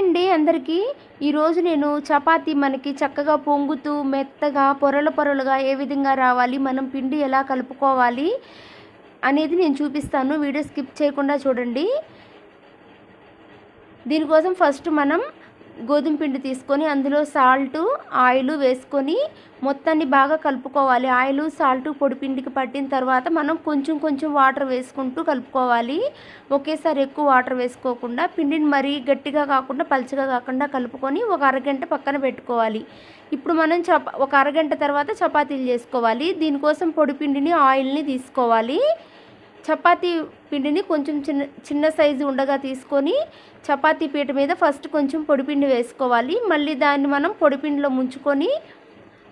అండి అందరికీ. ఈరోజు నేను చపాతీ మనకి చక్కగా పొంగుతూ మెత్తగా పొరల పొరలుగా ఏ విధంగా రావాలి మనం పిండి ఎలా కలుపుకోవాలి అనేది నేను చూపిస్తాను. వీడియో స్కిప్ చేయకుండా చూడండి. దీనికోసం ఫస్ట్ మనం గోధుమ పిండి తీసుకొని అందులో సాల్ట్ ఆయిల్ వేసుకొని మొత్తాన్ని బాగా కలుపుకోవాలి. ఆయిల్ సాల్ట్ పొడి పిండికి పట్టిన తర్వాత మనం కొంచెం కొంచెం వాటర్ వేసుకుంటూ కలుపుకోవాలి. ఒకేసారి ఎక్కువ వాటర్ వేసుకోకుండా పిండిని మరీ గట్టిగా కాకుండా పలచగా కాకుండా కలుపుకొని ఒక అరగంట పక్కన పెట్టుకోవాలి. ఇప్పుడు మనం చపా ఒక అరగంట తర్వాత చపాతీలు చేసుకోవాలి. దీనికోసం పొడి పిండిని ఆయిల్ని తీసుకోవాలి. చపాతీ పిండిని కొంచెం చిన్న చిన్న సైజు ఉండగా తీసుకొని చపాతీ పీట మీద ఫస్ట్ కొంచెం పొడిపిండి వేసుకోవాలి. మళ్ళీ దాన్ని మనం పొడిపిండిలో ముంచుకొని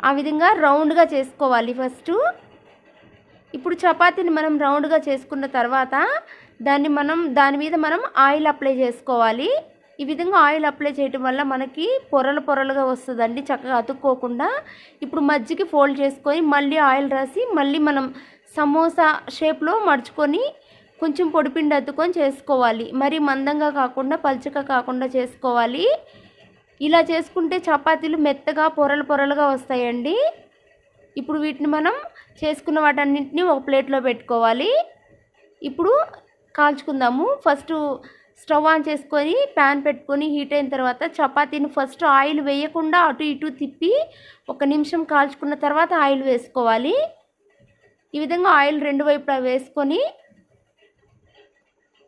ఆ విధంగా రౌండ్గా చేసుకోవాలి ఫస్ట్. ఇప్పుడు చపాతీని మనం రౌండ్గా చేసుకున్న తర్వాత దాన్ని మనం దాని మీద మనం ఆయిల్ అప్లై చేసుకోవాలి. ఈ విధంగా ఆయిల్ అప్లై చేయటం వల్ల మనకి పొరలు పొరలుగా వస్తుందండి చక్కగా అతుక్కోకుండా. ఇప్పుడు మజ్జికి ఫోల్డ్ చేసుకొని మళ్ళీ ఆయిల్ రాసి మళ్ళీ మనం సమోసా షేప్లో మడుచుకొని కొంచెం పొడిపిండి అద్దుకొని చేసుకోవాలి. మరి మందంగా కాకుండా పలుచగా కాకుండా చేసుకోవాలి. ఇలా చేసుకుంటే చపాతీలు మెత్తగా పొరలు పొరలుగా వస్తాయండి. ఇప్పుడు వీటిని మనం చేసుకున్న వాటన్నింటినీ ఒక ప్లేట్లో పెట్టుకోవాలి. ఇప్పుడు కాల్చుకుందాము. ఫస్ట్ స్టవ్ ఆన్ చేసుకొని ప్యాన్ పెట్టుకొని హీట్ అయిన తర్వాత చపాతీని ఫస్ట్ ఆయిల్ వేయకుండా అటు ఇటు తిప్పి ఒక నిమిషం కాల్చుకున్న తర్వాత ఆయిల్ వేసుకోవాలి. ఈ విధంగా ఆయిల్ రెండు వైపులా వేసుకొని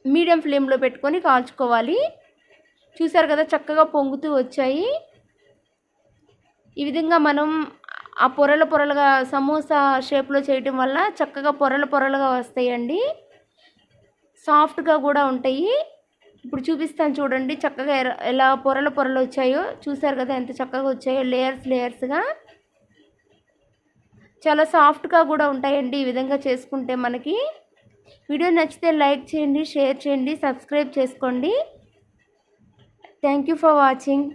మీడియం ఫ్లేమ్లో పెట్టుకొని కాల్చుకోవాలి. చూసారు కదా చక్కగా పొంగుతూ వచ్చాయి. ఈ విధంగా మనం ఆ పొరల పొరలుగా సమోసా షేప్లో చేయటం వల్ల చక్కగా పొరల పొరలుగా వస్తాయండి. సాఫ్ట్గా కూడా ఉంటాయి. ఇప్పుడు చూపిస్తాను చూడండి చక్కగా ఎలా పొరల పొరలు వచ్చాయో. చూసారు కదా ఎంత చక్కగా వచ్చాయో లేయర్స్ లేయర్స్గా. చాలా సాఫ్ట్గా కూడా ఉంటాయండి ఈ విధంగా చేసుకుంటే మనకి. వీడియో నచ్చితే లైక్ చేయండి షేర్ చేయండి సబ్స్క్రైబ్ చేసుకోండి. Thank you for watching.